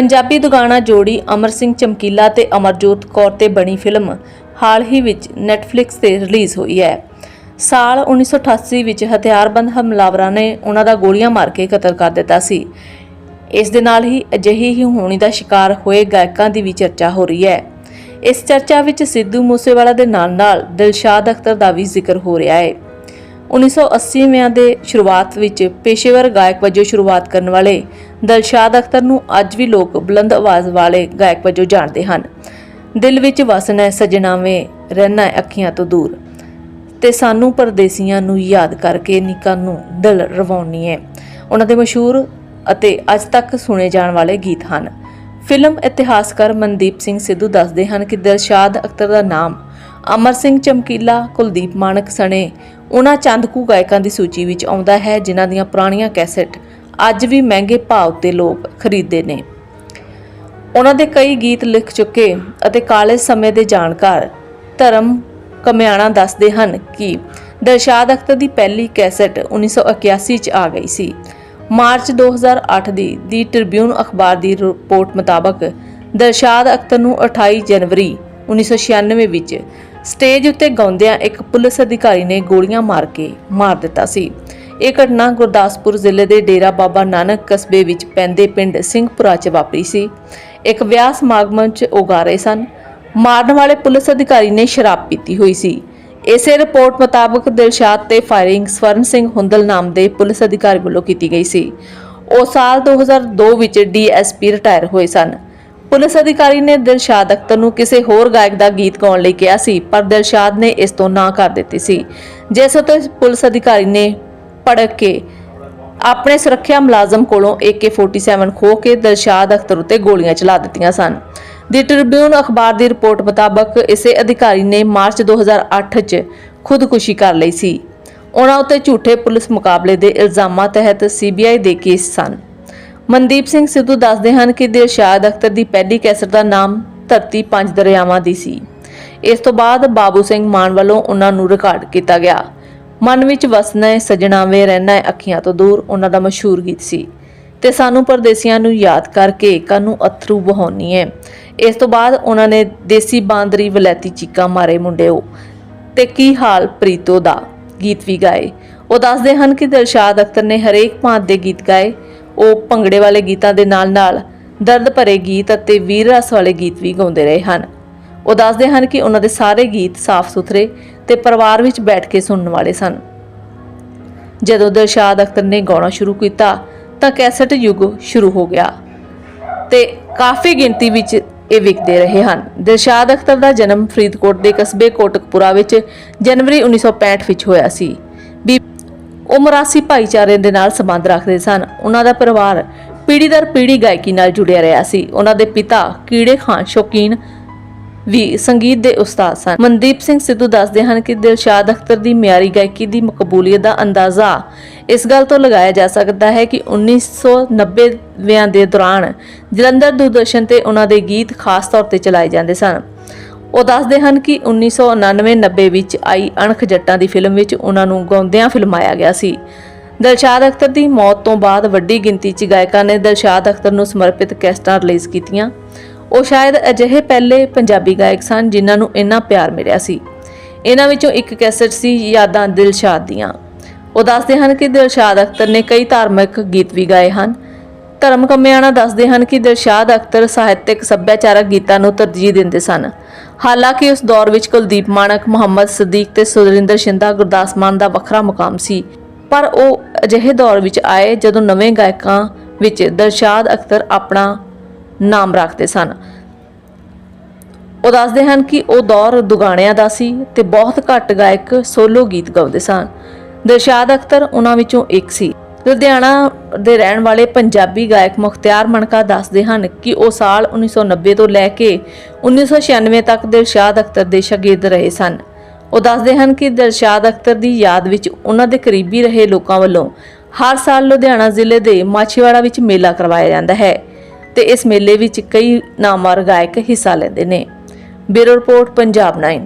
ਪੰਜਾਬੀ ਦੁਗਾਣਾ ਜੋੜੀ ਅਮਰ ਸਿੰਘ ਚਮਕੀਲਾ ਤੇ ਅਮਰਜੋਤ ਕੌਰ ਤੇ ਬਣੀ ਫਿਲਮ ਹਾਲ ਹੀ ਵਿੱਚ ਨੈਟਫਲਿਕਸ ਤੇ ਰਿਲੀਜ਼ ਹੋਈ ਹੈ। ਸਾਲ 1988 ਵਿੱਚ ਹਥਿਆਰਬੰਦ ਹਮਲਾਵਰਾਂ ਨੇ ਉਹਨਾਂ ਦਾ ਗੋਲੀਆਂ ਮਾਰ ਕੇ ਕਤਲ ਕਰ ਦਿੱਤਾ ਸੀ। ਇਸ ਦੇ ਨਾਲ ਹੀ ਅਜਿਹੀ ਹੀ ਹੋਣੀ ਦਾ ਸ਼ਿਕਾਰ ਹੋਏ ਗਾਇਕਾਂ ਦੀ ਵੀ ਚਰਚਾ ਹੋ ਰਹੀ ਹੈ। ਇਸ ਚਰਚਾ ਵਿੱਚ ਸਿੱਧੂ ਮੂਸੇਵਾਲਾ ਦੇ ਨਾਲ-ਨਾਲ ਦਿਲਸ਼ਾਦ ਅਖਤਰ ਦਾ ਵੀ ਜ਼ਿਕਰ ਹੋ ਰਿਹਾ ਹੈ। 1980ਵਿਆਂ ਦੇ ਸ਼ੁਰੂਆਤ ਵਿੱਚ ਪੇਸ਼ੇਵਰ ਗਾਇਕ ਵਜੋਂ ਸ਼ੁਰੂਆਤ ਕਰਨ ਵਾਲੇ ਦਿਲਸ਼ਾਦ ਅਖਤਰ ਨੂੰ ਅੱਜ ਵੀ ਲੋਕ ਬੁਲੰਦ ਆਵਾਜ਼ ਵਾਲੇ ਗਾਇਕ ਵਜੋਂ ਜਾਣਦੇ ਹਨ। ਦਿਲ ਵਿੱਚ ਵਸਣਾ ਹੈ ਸਜਣਾਵੇਂ ਰਹਿਣਾ ਹੈ ਅੱਖੀਆਂ ਤੋਂ ਦੂਰ। ਤੇ ਸਾਨੂੰ ਪਰਦੇਸੀਆਂ ਨੂੰ ਯਾਦ ਕਰਕੇ ਨਿਕਾਂ ਨੂੰ ਦਿਲ ਰਵਾਉਣੀ ਹੈ। ਉਹਨਾਂ ਦੇ ਮਸ਼ਹੂਰ ਅਤੇ ਅੱਜ ਤੱਕ ਸੁਣੇ ਜਾਣ ਵਾਲੇ ਗੀਤ ਹਨ। ਫਿਲਮ ਇਤਿਹਾਸਕਾਰ ਮਨਦੀਪ ਸਿੰਘ ਸਿੱਧੂ ਦੱਸਦੇ ਹਨ ਕਿ ਦਿਲਸ਼ਾਦ ਅਖਤਰ ਦਾ ਨਾਮ ਅਮਰ ਸਿੰਘ ਚਮਕੀਲਾ, ਕੁਲਦੀਪ ਮਾਨਕ ਸਣੇ ਉਹਨਾਂ ਚੰਦਕੂ ਗਾਇਕਾਂ ਦੀ ਸੂਚੀ ਵਿੱਚ ਆਉਂਦਾ ਹੈ, ਜਿਨ੍ਹਾਂ ਦੀਆਂ ਪੁਰਾਣੀਆਂ ਕੈਸੇਟ ਅੱਜ ਵੀ ਮਹਿੰਗੇ ਭਾਅ ਉੱਤੇ ਲੋਕ ਖਰੀਦਦੇ ਨੇ। ਉਹਨਾਂ ਦੇ ਕਈ ਗੀਤ ਲਿਖ ਚੁੱਕੇ ਅਤੇ ਕਾਲੇ ਸਮੇਂ ਦੇ ਜਾਣਕਾਰ ਧਰਮ ਕਮਿਆਣਾ ਦੱਸਦੇ ਹਨ ਕਿ ਦਰਸ਼ਾਦ ਅਖਤਰ ਦੀ ਪਹਿਲੀ ਕੈਸੇਟ 1981 ਚ ਆ ਗਈ ਸੀ। ਮਾਰਚ 2008 ਦੀ ਦੀ ਟ੍ਰਿਬਿਊਨ ਅਖਬਾਰ ਦੀ ਰਿਪੋਰਟ ਮੁਤਾਬਕ ਦਰਸ਼ਾਦ ਅਖਤਰ ਨੂੰ 28 ਜਨਵਰੀ 1996 ਵਿੱਚ ਸਟੇਜ ਉੱਤੇ ਗਾਉਂਦਿਆਂ ਇੱਕ ਪੁਲਿਸ ਅਧਿਕਾਰੀ ਨੇ ਗੋਲੀਆਂ ਮਾਰ ਕੇ ਮਾਰ ਦਿੱਤਾ ਸੀ। ਇਹ ਘਟਨਾ ਗੁਰਦਾਸਪੁਰ ਜ਼ਿਲ੍ਹੇ ਦੇ ਡੇਰਾ ਬਾਬਾ ਨਾਨਕ ਕਸਬੇ ਵਿੱਚ ਪੈਂਦੇ ਪਿੰਡ ਸਿੰਘਪੁਰਾ 'ਚ ਵਾਪਰੀ ਸੀ। ਇੱਕ ਵਿਆਹ ਸਮਾਗਮ 'ਚ ਉਗਾ ਰਹੇ ਸਨ। ਮਾਰਨ ਵਾਲੇ ਪੁਲਿਸ ਅਧਿਕਾਰੀ ਨੇ ਸ਼ਰਾਬ ਪੀਤੀ ਹੋਈ ਸੀ। ਇਸੇ ਰਿਪੋਰਟ ਮੁਤਾਬਕ ਦਿਲਸ਼ਾਦ ਤੇ ਫਾਇਰਿੰਗ ਸਵਰਨ ਸਿੰਘ ਹੁੰਦਲ ਨਾਮ ਦੇ ਪੁਲਿਸ ਅਧਿਕਾਰੀ ਵੱਲੋਂ ਕੀਤੀ ਗਈ ਸੀ। ਉਹ ਸਾਲ 2002 ਵਿੱਚ ਡੀਐਸਪੀ ਰਿਟਾਇਰ ਹੋਏ ਸਨ। ਪੁਲਿਸ ਅਧਿਕਾਰੀ ਨੇ ਦਿਲਸ਼ਾਦ ਅਖਤਰ ਨੂੰ ਕਿਸੇ ਹੋਰ ਗਾਇਕ ਦਾ ਗੀਤ ਗਾਉਣ ਲਈ ਕਿਹਾ ਸੀ, ਪਰ ਦਿਲਸ਼ਾਦ ਨੇ ਇਸ ਤੋਂ ਨਾ ਕਰ ਦਿੱਤੀ ਸੀ। ਜਿਸ ਉੱਤੇ ਪੁਲਿਸ ਅਧਿਕਾਰੀ ਨੇ ਭੜਕ ਕੇ ਆਪਣੇ ਸੁਰੱਖਿਆ ਮੁਲਾਜ਼ਮ ਕੋਲੋਂ AK47 ਖੋਹ ਕੇ ਦਿਲਸ਼ਾਦ ਅਖਤਰ ਉੱਤੇ ਗੋਲੀਆਂ ਚਲਾ ਦਿੱਤੀਆਂ ਸਨ। ਦੀ ਟ੍ਰਿਬਿਊਨ ਅਖਬਾਰ ਦੀ ਰਿਪੋਰਟ ਮੁਤਾਬਕ ਇਸੇ ਅਧਿਕਾਰੀ ਨੇ ਮਾਰਚ 2008 'ਚ ਖੁਦਕੁਸ਼ੀ ਕਰ ਲਈ ਸੀ। ਉਹਨਾਂ ਉੱਤੇ ਝੂਠੇ ਪੁਲਿਸ ਮੁਕਾਬਲੇ ਦੇ ਇਲਜ਼ਾਮਾਂ ਤਹਿਤ ਸੀਬੀਆਈ ਦੇ ਕੇਸ ਸਨ। ਮਨਦੀਪ ਸਿੰਘ ਸਿੱਧੂ ਦੱਸਦੇ ਹਨ ਕਿ ਦਿਲਸ਼ਾਦ ਅਖਤਰ ਦੀ ਪਹਿਲੀ ਕੈਸਟ ਦਾ ਨਾਮ ਧਰਤੀ ਪੰਜ ਦਰਿਆਵਾਂ ਦੀ ਸੀ। ਇਸ ਤੋਂ ਬਾਅਦ ਬਾਬੂ ਸਿੰਘ ਮਾਨ ਵੱਲੋਂ ਉਹਨਾਂ ਨੂੰ ਰਿਕਾਰਡ ਕੀਤਾ ਗਿਆ। ਮਨ ਵਿੱਚ ਵਸਣਾ ਹੈ ਸਜਣਾ ਵੇ ਰਹਿਣਾ ਹੈ ਅੱਖੀਆਂ ਤੋਂ ਦੂਰ ਉਹਨਾਂ ਦਾ ਮਸ਼ਹੂਰ ਗੀਤ ਸੀ। ਤੇ ਸਾਨੂੰ ਪਰਦੇਸੀਆਂ ਨੂੰ ਯਾਦ ਕਰਕੇ ਕਾਨੂੰ ਅਥਰੂ ਵਹਾਉਣੀ ਹੈ ਇਸ ਤੋਂ ਬਾਅਦ ਉਹਨਾਂ ਨੇ ਦੇਸੀ ਬਾਂਦਰੀ ਵਲੈਤੀ ਚੀਕਾਂ ਮਾਰੇ ਮੁੰਡਿਓ। ਤੇ ਕੀ ਹਾਲ ਪ੍ਰੀਤੋ ਦਾ ਗੀਤ ਵੀ ਗਾਏ। ਉਹ ਦੱਸਦੇ ਹਨ ਕਿ ਦਿਲਸ਼ਾਦ ਅਖਤਰ ਨੇ ਹਰੇਕ ਭਾਂਤ ਦੇ ਗੀਤ ਗਾਏ। ਉਹ ਭੰਗੜੇ ਵਾਲੇ ਗੀਤਾਂ ਦੇ ਨਾਲ-ਨਾਲ ਦਰਦ ਭਰੇ ਗੀਤ ਅਤੇ ਵੀਰ ਰਸ ਵਾਲੇ ਗੀਤ ਵੀ ਗਾਉਂਦੇ ਰਹੇ ਹਨ। ਉਹ ਦੱਸਦੇ ਹਨ ਕਿ ਉਹਨਾਂ ਦੇ ਸਾਰੇ ਗੀਤ ਸਾਫ਼ ਸੁਥਰੇ ਤੇ ਪਰਿਵਾਰ ਵਿੱਚ ਬੈਠ ਕੇ ਸੁਣਨ ਵਾਲੇ ਸਨ। ਜਦੋਂ ਦਿਲਸ਼ਾਦ ਅਖਤਰ ਨੇ ਗਾਉਣਾ ਸ਼ੁਰੂ ਕੀਤਾ ਤਾਂ ਕੈਸਟ ਯੁੱਗ ਸ਼ੁਰੂ ਹੋ ਗਿਆ ਤੇ ਕਾਫੀ ਗਿਣਤੀ ਵਿੱਚ ਇਹ ਵਿਕਦੇ ਰਹੇ ਹਨ। ਦਿਲਸ਼ਾਦ ਅਖਤਰ ਦਾ ਜਨਮ ਫਰੀਦਕੋਟ ਦੇ ਕਸਬੇ ਕੋਟਕਪੁਰਾ ਵਿੱਚ ਜਨਵਰੀ 1965 ਵਿੱਚ ਹੋਇਆ ਸੀ। ਵੀ ਉਹ ਮਰਾਸੀ ਭਾਈਚਾਰੇ ਦੇ ਨਾਲ ਸੰਬੰਧ ਰੱਖਦੇ ਸਨ। ਉਹਨਾਂ ਦਾ ਪਰਿਵਾਰ ਪੀੜ੍ਹੀ ਦਰ ਪੀੜ੍ਹੀ ਗਾਇਕੀ ਨਾਲ ਜੁੜਿਆ ਰਿਹਾ ਸੀ। ਉਹਨਾਂ ਦੇ ਪਿਤਾ ਕੀੜੇ ਖਾਨ ਸ਼ੌਕੀਨ ਵੀ ਸੰਗੀਤ ਦੇ ਉਸਤਾਦ ਸਨ। ਮਨਦੀਪ ਸਿੰਘ ਸਿੱਧੂ ਦੱਸਦੇ ਹਨ ਕਿ ਦਿਲਸ਼ਾਦ ਅਖਤਰ ਦੀ ਮਿਆਰੀ ਗਾਇਕੀ ਦੀ ਮਕਬੂਲੀਅਤ ਦਾ ਅੰਦਾਜ਼ਾ ਇਸ ਗੱਲ ਤੋਂ ਲਗਾਇਆ ਜਾ ਸਕਦਾ ਹੈ ਕਿ 1990ਵਿਆਂ ਦੇ ਦੌਰਾਨ ਜਲੰਧਰ ਦੂਰਦਰਸ਼ਨ ਤੇ ਉਹਨਾਂ ਦੇ ਗੀਤ ਖਾਸ ਤੌਰ ਤੇ ਚਲਾਏ ਜਾਂਦੇ ਸਨ। ਉਹ ਦੱਸਦੇ ਹਨ ਕਿ 1999-90 ਵਿੱਚ ਆਈ ਅਣਖ ਜੱਟਾਂ ਦੀ ਫਿਲਮ ਵਿੱਚ ਉਹਨਾਂ ਨੂੰ ਗਾਉਂਦਿਆਂ ਫਿਲਮਾਇਆ ਗਿਆ ਸੀ। ਦਿਲਸ਼ਾਦ ਅਖਤਰ ਦੀ ਮੌਤ ਤੋਂ ਬਾਅਦ ਵੱਡੀ ਗਿਣਤੀ 'ਚ ਗਾਇਕਾਂ ਨੇ ਦਿਲਸ਼ਾਦ ਅਖਤਰ ਨੂੰ ਸਮਰਪਿਤ ਕੈਸਟਾਂ ਰਿਲੀਜ਼ ਕੀਤੀਆਂ। ਉਹ ਸ਼ਾਇਦ ਅਜਿਹੇ ਪਹਿਲੇ ਪੰਜਾਬੀ ਗਾਇਕ ਸਨ ਜਿਨ੍ਹਾਂ ਨੂੰ ਇੰਨਾ ਪਿਆਰ ਮਿਲਿਆ ਸੀ। ਇਹਨਾਂ ਵਿੱਚੋਂ ਇੱਕ ਕੈਸਟ ਸੀ ਯਾਦਾਂ ਦਿਲਸ਼ਾਦ ਦੀਆਂ। ਉਹ ਦੱਸਦੇ ਹਨ ਕਿ ਦਿਲਸ਼ਾਦ ਅਖਤਰ ਨੇ ਕਈ ਧਾਰਮਿਕ ਗੀਤ ਵੀ ਗਾਏ ਹਨ। ਧਰਮ ਕੰਮਿਆਣਾ ਦੱਸਦੇ ਹਨ ਕਿ ਦਿਲਸ਼ਾਦ ਅਖਤਰ ਸਾਹਿਤਿਕ ਸੱਭਿਆਚਾਰਕ ਗੀਤਾਂ ਨੂੰ ਤਰਜੀਹ ਦਿੰਦੇ ਸਨ। ਹਾਲਾਂਕਿ ਉਸ ਦੌਰ ਵਿੱਚ ਕੁਲਦੀਪ ਮਾਣਕ, ਮੁਹੰਮਦ ਸਦੀਕ ਤੇ ਸੁਰਿੰਦਰ ਸ਼ਿੰਦਾ ਗੁਰਦਾਸ ਮਾਨ ਦਾ ਵੱਖਰਾ ਮੁਕਾਮ ਸੀ। ਪਰ ਉਹ ਅਜਿਹੇ ਦੌਰ ਵਿੱਚ ਆਏ ਜਦੋਂ ਨਵੇਂ ਗਾਇਕਾਂ ਵਿੱਚ ਦਿਲਸ਼ਾਦ ਅਖਤਰ ਆਪਣਾ ਨਾਮ ਰੱਖਦੇ ਸਨ। ਉਹ ਦੱਸਦੇ ਹਨ ਕਿ ਉਹ ਦੌਰ ਦੁਗਾਣਿਆਂ ਦਾ ਸੀ ਤੇ ਬਹੁਤ ਘੱਟ ਗਾਇਕ ਸੋਲੋ ਗੀਤ ਗਾਉਂਦੇ ਸਨ। ਦਿਲਸ਼ਾਦ ਅਖਤਰ ਉਹਨਾਂ ਵਿੱਚੋਂ ਇੱਕ ਸੀ। ਲੁਧਿਆਣਾ ਦੇ ਰਹਿਣ ਵਾਲੇ ਪੰਜਾਬੀ ਗਾਇਕ ਮੁਖਤਿਆਰ ਮਣਕਾ ਦੱਸਦੇ ਹਨ ਕਿ ਉਹ ਸਾਲ 1990 ਤੋਂ ਲੈ ਕੇ 1996 ਤੱਕ ਦਿਲਸ਼ਾਦ ਅਖਤਰ ਦੇ ਸ਼ਾਗਿਰਦ ਰਹੇ ਸਨ। ਉਹ ਦੱਸਦੇ ਹਨ ਕਿ ਦਿਲਸ਼ਾਦ ਅਖਤਰ ਦੀ ਯਾਦ ਵਿੱਚ ਉਹਨਾਂ ਦੇ ਕਰੀਬੀ ਰਹੇ ਲੋਕਾਂ ਵੱਲੋਂ ਹਰ ਸਾਲ ਲੁਧਿਆਣਾ ਜ਼ਿਲ੍ਹੇ ਦੇ ਮਾਛੀਵਾੜਾ ਵਿੱਚ ਮੇਲਾ ਕਰਵਾਇਆ ਜਾਂਦਾ ਹੈ ਤੇ ਇਸ ਮੇਲੇ ਵਿੱਚ ਕਈ ਨਾਮਵਰ ਗਾਇਕ ਹਿੱਸਾ ਲੈਂਦੇ ਨੇ। Bureau report, Punjab 9